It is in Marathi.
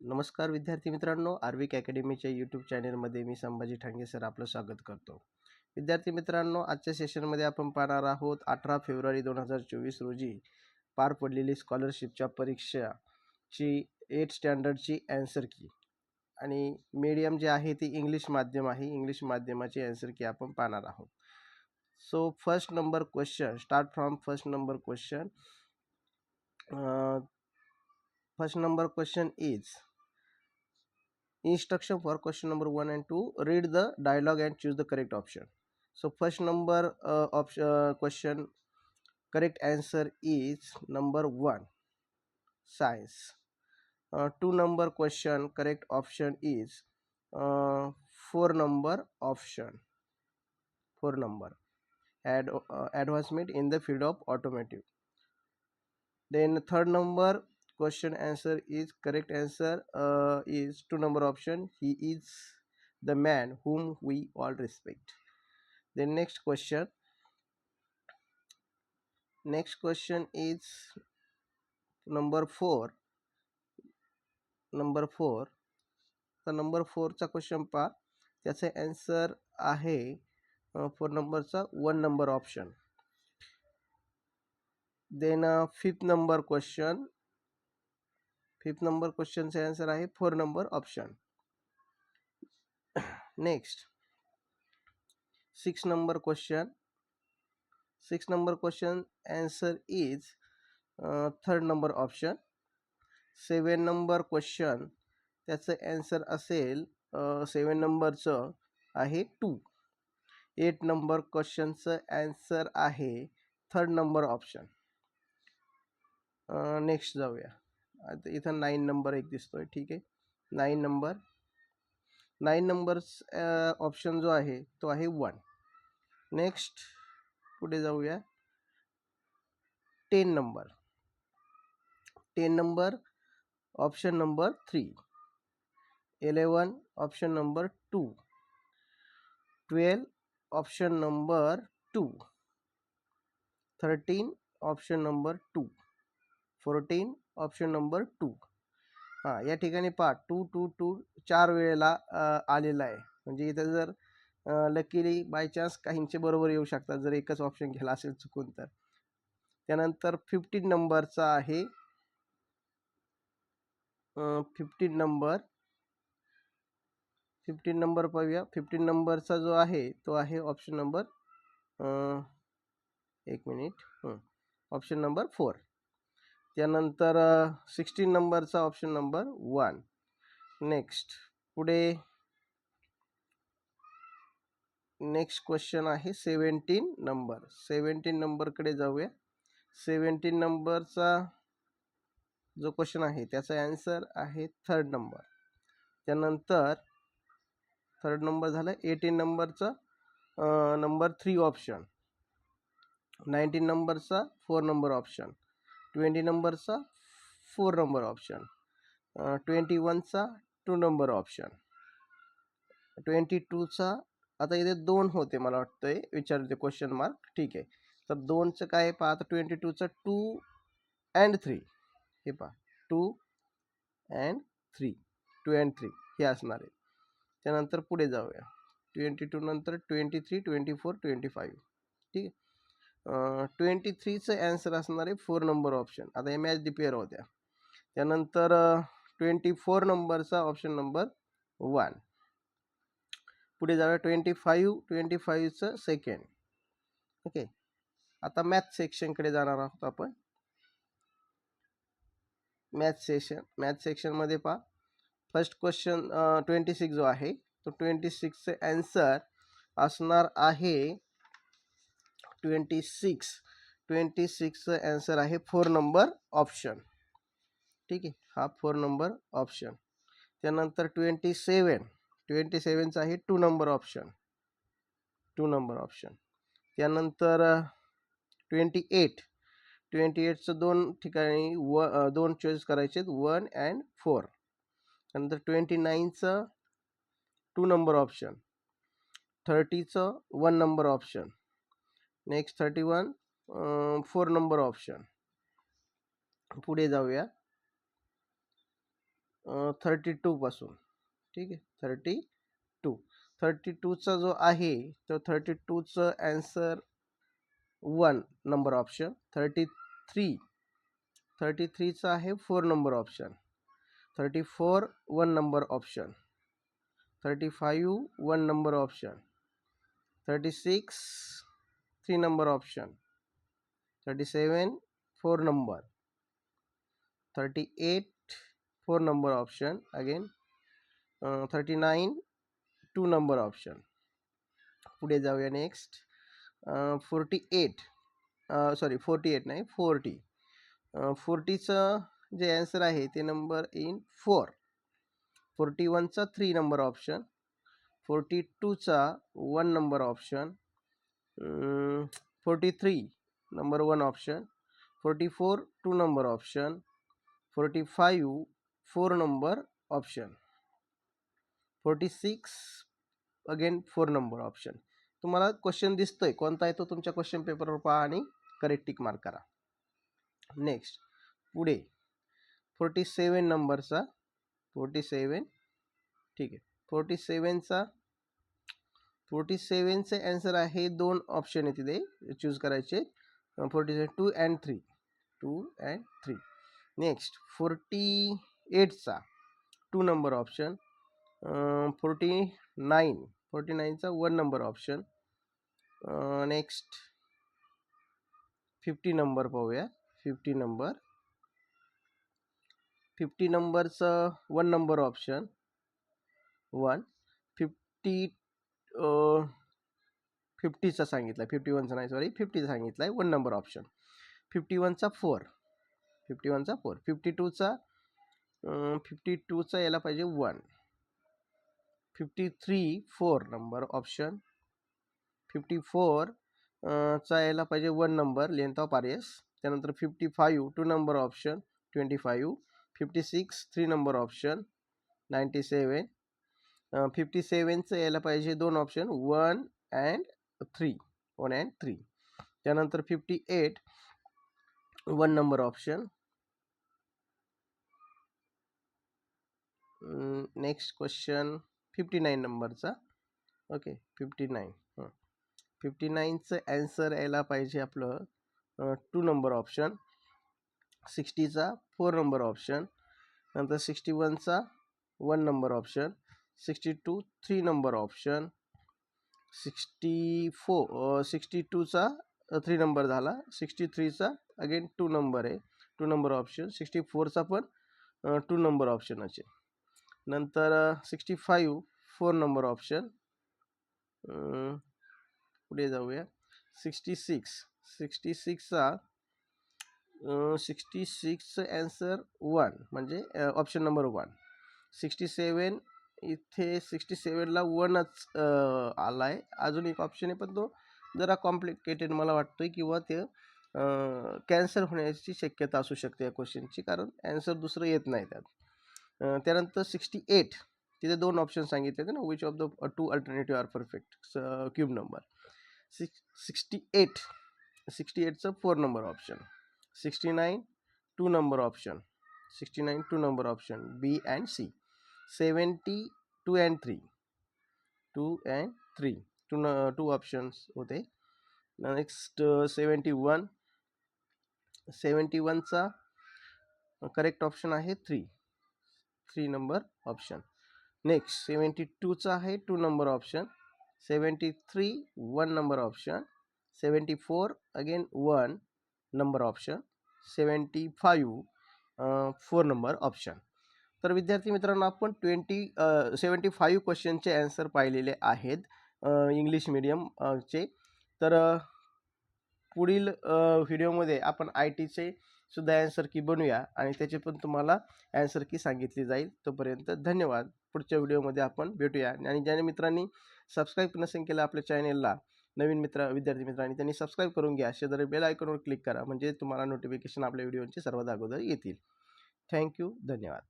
नमस्कार विद्यार्थी मित्रांनो आर्विक अकॅडमीच्या यूट्यूब चॅनेलमध्ये मी संभाजी ठांगे सर आपलं स्वागत करतो. विद्यार्थी मित्रांनो आजच्या सेशनमध्ये आपण पाहणार आहोत अठरा फेब्रुवारी दोन हजार चोवीस रोजी पार पडलेली स्कॉलरशिपच्या परीक्षाची एट स्टँडर्डची अँसर की आणि मीडियम जे आहे ती इंग्लिश माध्यम आहे इंग्लिश माध्यमाची अँसर की आपण पाहणार आहोत. So first number question start from first number question first number question is instruction for question number 1 and 2 read the dialogue and choose the correct option. So first number uh, option uh, question correct answer is number 1 science. Uh, two number question correct option is uh, four number option. Four number. Ad, uh, advancement in the field of automotive. Then third number question answer is correct answer uh, is two number option he is the man whom we all respect the next question next question is number 4 number 4 तर नंबर फोरचा क्वेश्चन पहा त्याचे ॲन्सर आहे फोर नंबरचा one number option then fifth number question Fifth number क्वेश्चनचे answer आहे. Four number option next six number question six number question answer is third number option seven number question त्याचं ॲन्सर असेल सेवन नंबरचं आहे टू एट नंबर क्वेश्चनचं ॲन्सर आहे थर्ड नंबर ऑप्शन नेक्स्ट जाऊया. इथं नाईन नंबर एक दिसतोय, ठीक आहे? Nine number nine numbers option जो आहे तो आहे वन नेक्स्ट पुढे जाऊया. Ten number ten number option number three eleven option number two twelve option number two thirteen option number two fourteen option number two हां या ठिकाणी पहा टू टू टू चार वेळेला आलेला आहे. म्हणजे इथं जर लकीली बाय चान्स काहींचे बरोबर येऊ शकतात जर एकच ऑप्शन घ्यायला असेल चुकून तर. त्यानंतर फिफ्टीन नंबरचा आहे. फिफ्टीन नंबर फिफ्टीन नंबर पाहूया. फिफ्टीन नंबरचा जो आहे तो आहे ऑप्शन नंबर एक मिनिट ऑप्शन नंबर फोर त्यानंतर सिक्स्टीन नंबरचा ऑप्शन नंबर वन नेक्स्ट पुढे नेक्स्ट क्वेश्चन आहे सेवन्टीन नंबर सेवन्टीन नंबरकडे जाऊया. सेवन्टीन नंबरचा जो क्वेश्चन आहे त्याचा ॲन्सर आहे थर्ड नंबर त्यानंतर थर्ड नंबर झाला एटीन नंबरचा नंबर थ्री ऑप्शन नाईन्टीन नंबरचा फोर नंबर ऑप्शन ट्वेंटी नंबरचा फोर नंबर ऑप्शन. ट्वेंटी वनचा टू नंबर ऑप्शन. ट्वेंटी टूचा आता इथे दोन होते मला वाटतं आहे विचारते क्वेश्चन मार्क ठीक आहे. तर दोनचं काय पहा आता ट्वेंटी टूचं टू अँड थ्री. हे पहा two and three two and three हे असणार आहे. त्यानंतर पुढे जाऊया. ट्वेंटी टू नंतर twenty three twenty four twenty five. ठीक आहे. ट्वेंटी थ्रीचं ॲन्सर असणार आहे फोर नंबर ऑप्शन आता एम एच डी पेअर होत्या. त्यानंतर ट्वेंटी फोर नंबरचा ऑप्शन नंबर वन पुढे जाऊया ट्वेंटी फाईव्ह ट्वेंटी फाईव्हचं सेकंड ओके आता मॅथ सेक्शनकडे जाणार आहोत आपण. मॅथ सेक्शन मॅथ सेक्शनमध्ये पहा. फर्स्ट क्वेश्चन ट्वेंटी सिक्स जो आहे तो ट्वेंटी सिक्सचं ॲन्सर असणार आहे ट्वेंटी सिक्स ट्वेंटी सिक्सचं ॲन्सर आहे फोर नंबर ऑप्शन ठीक आहे? हा फोर नंबर ऑप्शन त्यानंतर ट्वेंटी सेवन ट्वेंटी सेवनचं आहे two number option two number option त्यानंतर ट्वेंटी एट ट्वेंटी एटचं दोन ठिकाणी व दोन चॉईस करायचे आहेत वन अँड फोर त्यानंतर ट्वेंटी नाईनचं two number option थर्टीचं one number option next thirty one four number option पुढे जाऊया. थर्टी टूपासून ठीक आहे? थर्टी टू थर्टी टूचा जो आहे तो thirty टूचं answer one number option thirty three thirty थ्रीचा आहे four number option thirty four one number option thirty five one number option thirty six three number option. Thirty seven four number. Thirty eight four number option. Again thirty nine two number option. पुढे जाऊया next forty eight. Sorry forty eight नाही फोर्टी. फोर्टीचं जे ॲन्सर आहे ते नंबर इन फोर फोर्टी वनचा three number option forty टूचा one number option forty three number one option forty four two number option forty five four number option forty six again four number option तुम्हाला क्वेश्चन दिसतोय. कोणता आहे तो तुमच्या क्वेश्चन पेपरवर पहा आणि करेक्ट टिक मार्क करा. नेक्स्ट पुढे. फोर्टी सेवन नंबरचा फोर्टी सेवन ठीक आहे. फोर्टी सेवनचा फोर्टी सेवेन सेवनचे ॲन्सर आहे, दोन ऑप्शन आहे तिथे चूज़ करायचे. Forty seven two and three two and three next forty एटचा two number option forty nine forty nine नाईनचा one number option next fifty number पाहूया. फिफ्टी नंबर फिफ्टी नंबरचं one number option one fifty फिफ्टीचा सांगितला आहे फिफ्टी वनचा नाही सॉरी फिफ्टीचा सांगितला आहे वन नंबर ऑप्शन फिफ्टी वनचा फोर फिफ्टी वनचा फोर फिफ्टी टूचा फिफ्टी टूचा यायला पाहिजे one fifty three four number option fifty four चा यायला पाहिजे one number length of R S त्यानंतर fifty five two number option twenty five fifty six three number option ninety seven fifty सेवनचं यायला पाहिजे दोन option one and three one and three त्यानंतर fifty eight one number option next question fifty nine नंबरचा ओके फिफ्टी नाईन फिफ्टी नाईनचं ॲन्सर यायला पाहिजे आपलं टू नंबर ऑप्शन सिक्स्टीचा फोर नंबर ऑप्शन नंतर sixty वनचा one number option sixty two three number option. Sixty four sixty टूचा three number झाला. सिक्स्टी थ्रीचा अगेन टू नंबर आहे. Two number option. सिक्स्टी फोरचा पण टू नंबर ऑप्शन आहे नंतर sixty five four number option. पुढे जाऊया. सिक्स्टी सिक्स सिक्स्टी सिक्सचा सिक्स्टी सिक्सचं ॲन्सर वन म्हणजे option number one sixty seven इथे सिक्स्टी सेवनला वनच आला आहे अजून एक ऑप्शन आहे पण तो जरा कॉम्प्लिकेटेड मला वाटतो आहे किंवा ते कॅन्सर होण्याची शक्यता असू शकते या क्वेश्चनची कारण ॲन्सर दुसरं येत नाही त्यात. त्यानंतर सिक्स्टी एट तिथे दोन ऑप्शन सांगितले होते ना which of the two alternative are perfect cube number six sixty eight sixty एटचं four number option sixty nine two number option sixty nine two number option B and C seventy two and three. Two and three. Two न टू ऑप्शन्स होते. नेक्स्ट सेवन्टी वन सेवन्टी वनचा करेक्ट ऑप्शन आहे three three number option next seventy टूचा आहे two number option seventy three one number option seventy four again one number option seventy five four number option तर विद्यार्थी मित्रांनो आपण ट्वेंटी सेवन्टी फाईव्ह क्वेश्चनचे ॲन्सर पाहिलेले आहेत इंग्लिश मीडियमचे तर पुढील व्हिडिओमध्ये आपण आय टीचे सुद्धा ॲन्सर की बनवूया आणि त्याची पण तुम्हाला ॲन्सर की सांगितली जाईल. तोपर्यंत धन्यवाद. पुढच्या व्हिडिओमध्ये आपण भेटूया. आणि ज्याने मित्रांनी सबस्क्राईब नसेल केलं आपल्या चॅनेलला नवीन मित्र विद्यार्थी मित्रांनी त्यांनी सबस्क्राईब करून घ्या. शेजारी बेल आयकॉनवर क्लिक करा म्हणजे तुम्हाला नोटिफिकेशन आपल्या व्हिडिओचे सर्वात अगोदर येतील. थँक्यू धन्यवाद.